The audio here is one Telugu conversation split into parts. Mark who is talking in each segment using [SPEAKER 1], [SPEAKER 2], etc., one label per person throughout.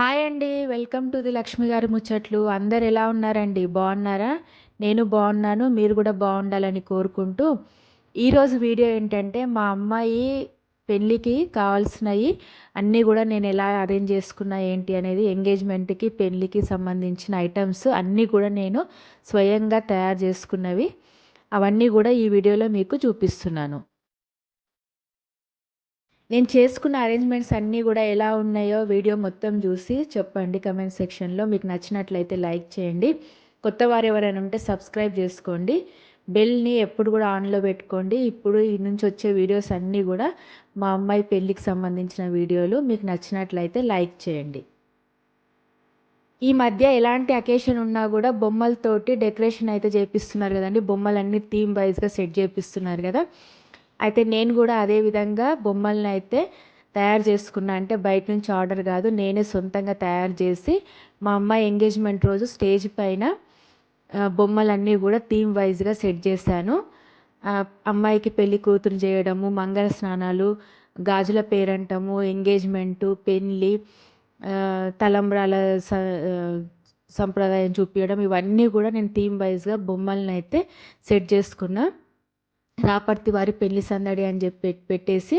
[SPEAKER 1] హాయ్ అండి. వెల్కమ్ టు ది లక్ష్మి గారి ముచ్చట్లు. అందరు ఎలా ఉన్నారండి? బాగున్నారా? నేను బాగున్నాను. మీరు కూడా బాగుండాలని కోరుకుంటూ ఈరోజు వీడియో ఏంటంటే మా అమ్మాయి పెళ్ళికి కావాల్సినవి అన్నీ కూడా నేను ఎలా అరేంజ్ చేసుకున్నా ఏంటి అనేది ఎంగేజ్మెంట్కి పెళ్ళికి సంబంధించిన ఐటమ్స్ అన్నీ కూడా నేను స్వయంగా తయారు చేసుకున్నవి. అవన్నీ కూడా ఈ వీడియోలో మీకు చూపిస్తున్నాను. నేను చేసుకున్న అరేంజ్మెంట్స్ అన్నీ కూడా ఎలా ఉన్నాయో వీడియో మొత్తం చూసి చెప్పండి కమెంట్ సెక్షన్లో మీకు నచ్చినట్లయితే లైక్ చేయండి. కొత్త వారు ఎవరైనా ఉంటే సబ్స్క్రైబ్ చేసుకోండి. బెల్ని ఎప్పుడు కూడా ఆన్లో పెట్టుకోండి. ఇప్పుడు ఈ నుంచి వచ్చే వీడియోస్ అన్నీ కూడా మా అమ్మాయి పెళ్ళికి సంబంధించిన వీడియోలు మీకు నచ్చినట్లయితే లైక్ చేయండి. ఈ మధ్య ఎలాంటి అకేషన్ ఉన్నా కూడా బొమ్మలతోటి డెకరేషన్ అయితే చేపిస్తున్నారు కదండి. బొమ్మలన్నీ థీమ్ వైజ్గా సెట్ చేపిస్తున్నారు కదా. అయితే నేను కూడా అదే విధంగా బొమ్మలను అయితే తయారు చేసుకున్నా. అంటే బయట నుంచి ఆర్డర్ కాదు నేనే సొంతంగా తయారు చేసి మా అమ్మాయి ఎంగేజ్మెంట్ రోజు స్టేజ్ పైన బొమ్మలన్నీ కూడా థీమ్ వైజ్గా సెట్ చేశాను. అమ్మాయికి పెళ్ళి కూతురు చేయడము మంగళ స్నానాలు గాజుల పేరంటము ఎంగేజ్మెంటు పెళ్ళి తలంబ్రాల సంప్రదాయం చూపించడం ఇవన్నీ కూడా నేను థీమ్ వైజ్గా బొమ్మలను అయితే సెట్ చేసుకున్నా. రాపర్తి వారి పెళ్ళి సందడి అని చెప్పి పెట్టేసి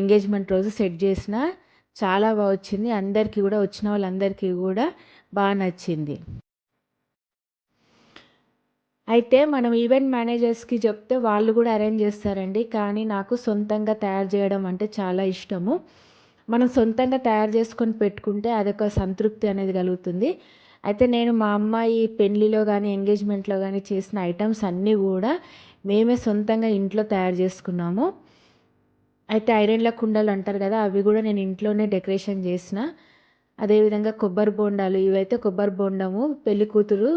[SPEAKER 1] ఎంగేజ్మెంట్ రోజు సెట్ చేసిన చాలా బాగా వచ్చింది. అందరికీ కూడా వచ్చిన వాళ్ళందరికీ కూడా బాగా నచ్చింది. అయితే మనం ఈవెంట్ మేనేజర్స్కి చెప్తే వాళ్ళు కూడా అరేంజ్ చేస్తారండి. కానీ నాకు సొంతంగా తయారు చేయడం అంటే చాలా ఇష్టము. మనం సొంతంగా తయారు చేసుకొని పెట్టుకుంటే అదొక సంతృప్తి అనేది కలుగుతుంది. అయితే నేను మా అమ్మాయి పెళ్ళిలో కానీ ఎంగేజ్మెంట్లో కానీ చేసిన ఐటమ్స్ అన్నీ కూడా మేమే సొంతంగా ఇంట్లో తయారు చేసుకున్నాము. అయితే ఐరన్ల కుండలు అంటారు కదా అవి కూడా నేను ఇంట్లోనే డెకరేషన్ చేసిన. అదేవిధంగా కొబ్బరి బొండాలు ఇవైతే కొబ్బరి బొండము పెళ్ళి కూతురు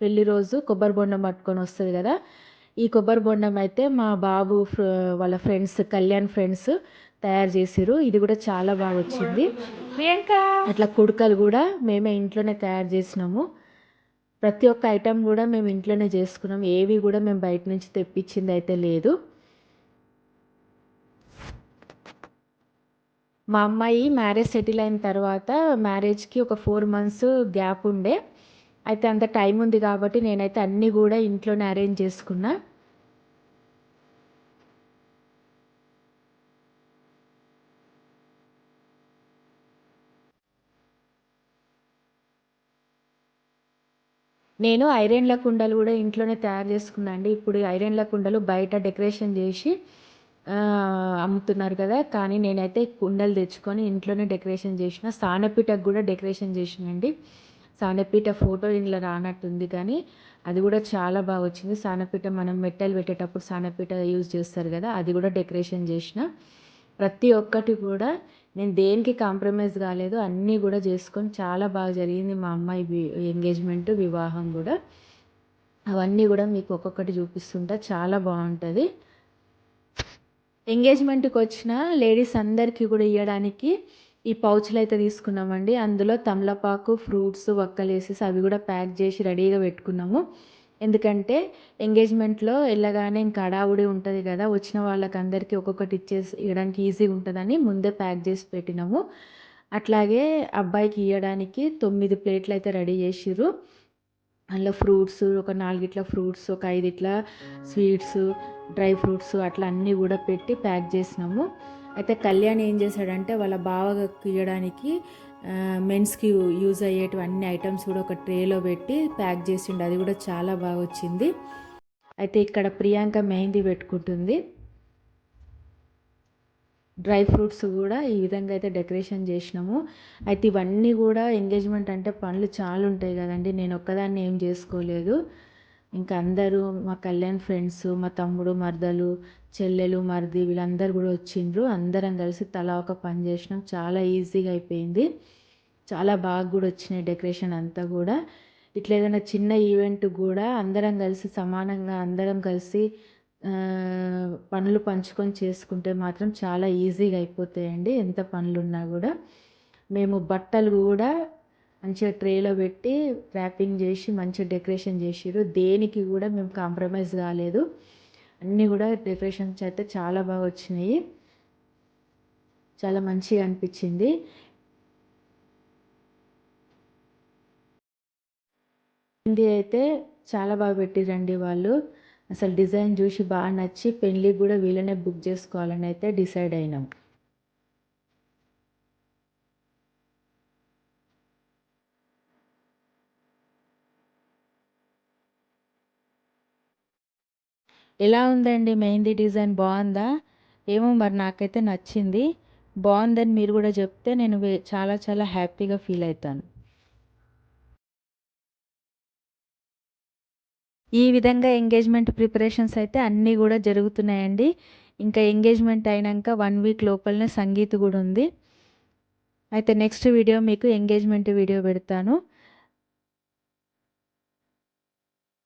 [SPEAKER 1] పెళ్ళి రోజు కొబ్బరి బొండం పట్టుకొని వస్తుంది కదా. ఈ కొబ్బరి బొండం అయితే మా బాబు వాళ్ళ ఫ్రెండ్స్ కళ్యాణ్ ఫ్రెండ్స్ తయారు చేసిరు ఇది కూడా చాలా బాగా వచ్చింది. అట్లా కుడకలు కూడా మేమే ఇంట్లోనే తయారు చేసినాము. ప్రతి ఒక్క ఐటెం కూడా మేము ఇంట్లోనే చేసుకున్నాం. ఏవి కూడా మేము బయట నుంచి తెప్పించింది అయితే లేదు. మా అమ్మాయి మ్యారేజ్ సెటిల్ అయిన తర్వాత మ్యారేజ్కి ఒక ఫోర్ మంత్స్ గ్యాప్ ఉండే. అయితే అంత టైం ఉంది కాబట్టి నేనైతే అన్నీ కూడా ఇంట్లోనే అరేంజ్ చేసుకున్నా. నేను ఐరన్ల కుండలు కూడా ఇంట్లోనే తయారు చేసుకున్నా అండి. ఇప్పుడు ఐరన్ల కుండలు బయట డెకరేషన్ చేసి అమ్ముతున్నారు కదా. కానీ నేనైతే కుండలు తెచ్చుకొని ఇంట్లోనే డెకరేషన్ చేసిన సానపీటకు కూడా డెకరేషన్ చేసినండి సానపీట ఫోటో ఇంట్లో రానట్టుంది కానీ అది కూడా చాలా బాగా వచ్చింది. సానపీట మనం మెట్టలు పెట్టేటప్పుడు సానపీట యూజ్ చేస్తారు కదా అది కూడా డెకరేషన్ చేసిన. ప్రతి ఒక్కటి కూడా నేను దేనికి కాంప్రమైజ్ కాలేదు అన్నీ కూడా చేసుకొని చాలా బాగా జరిగింది మా అమ్మాయి ఎంగేజ్మెంట్ వివాహం కూడా. అవన్నీ కూడా మీకు ఒక్కొక్కటి చూపిస్తుంటా చాలా బాగుంటుంది. ఎంగేజ్మెంట్కి వచ్చిన లేడీస్ అందరికీ కూడా ఇవ్వడానికి ఈ పౌచ్లు అయితే తీసుకున్నామండి. అందులో తమలపాకు ఫ్రూట్స్ వక్కలు వేసేసి అవి కూడా ప్యాక్ చేసి రెడీగా పెట్టుకున్నాము. ఎందుకంటే ఎంగేజ్మెంట్లో వెళ్ళగానే ఇంకా అడావుడి ఉంటుంది కదా వచ్చిన వాళ్ళకి అందరికీ ఒక్కొక్కటి ఇచ్చేసి ఇవ్వడానికి ఈజీగా ఉంటుందని ముందే ప్యాక్ చేసి పెట్టినాము. అట్లాగే అబ్బాయికి ఇవ్వడానికి తొమ్మిది ప్లేట్లు అయితే రెడీ చేసిర్రు. అందులో ఫ్రూట్స్ ఒక నాలుగిట్ల ఫ్రూట్స్ ఒక ఐదిట్ల స్వీట్స్ డ్రై ఫ్రూట్స్ అట్లా అన్నీ కూడా పెట్టి ప్యాక్ చేసినాము. అయితే కళ్యాణ్ ఏం చేశాడంటే వాళ్ళ బావకి ఇవ్వడానికి మెన్స్కి యూజ్ అయ్యేటివి అన్ని ఐటమ్స్ కూడా ఒక ట్రేలో పెట్టి ప్యాక్ చేసిండు. అది కూడా చాలా బాగా వచ్చింది అయితే ఇక్కడ ప్రియాంక మెహందీ పెట్టుకుంటుంది. డ్రై ఫ్రూట్స్ కూడా ఈ విధంగా అయితే డెకరేషన్ చేసినాము. అయితే ఇవన్నీ కూడా ఎంగేజ్మెంట్ అంటే పనులు చాలా ఉంటాయి కదండి. నేను ఒక్కదాన్ని ఏం చేసుకోలేదు. ఇంకా అందరూ మా కళ్యాణ్ ఫ్రెండ్స్ మా తమ్ముడు మరదలు చెల్లెలు మరిది వీళ్ళందరూ కూడా వచ్చిండ్రు. అందరం కలిసి తలా ఒక పని చేసినాం. చాలా ఈజీగా అయిపోయింది. చాలా బాగా కూడా వచ్చినాయి డెకరేషన్ అంతా కూడా. ఇట్లా ఏదైనా చిన్న ఈవెంట్ కూడా అందరం కలిసి సమానంగా అందరం కలిసి పనులు పంచుకొని చేసుకుంటే మాత్రం చాలా ఈజీగా అయిపోతాయండి. ఎంత పనులు ఉన్నా కూడా. మేము బట్టలు కూడా మంచిగా ట్రేలో పెట్టి ర్యాపింగ్ చేసి మంచిగా డెకరేషన్ చేసారు దేనికి కూడా మేము కాంప్రమైజ్ కాలేదు. అన్నీ కూడా డెకరేషన్స్ అయితే చాలా బాగా వచ్చినాయి. చాలా మంచిగా అనిపించింది. మెహందీ అయితే చాలా బాగా పెట్టిరండి వాళ్ళు. అసలు డిజైన్ చూసి బాగా నచ్చి పెళ్ళికి కూడా వీళ్ళనే బుక్ చేసుకోవాలని అయితే డిసైడ్ అయినాం. ఎలా ఉందండి మెహందీ డిజైన్ బాగుందా? ఏమో మరి నాకైతే నచ్చింది. బాగుందని మీరు కూడా చెప్తే నేను చాలా చాలా హ్యాపీగా ఫీల్ అవుతాను. ఈ విధంగా ఎంగేజ్మెంట్ ప్రిపరేషన్స్ అయితే అన్నీ కూడా జరుగుతున్నాయండి. ఇంకా ఎంగేజ్మెంట్ అయినాక వన్ వీక్ లోపలనే సంగీత్ కూడా ఉంది. అయితే నెక్స్ట్ వీడియో మీకు ఎంగేజ్మెంట్ వీడియో పెడతాను.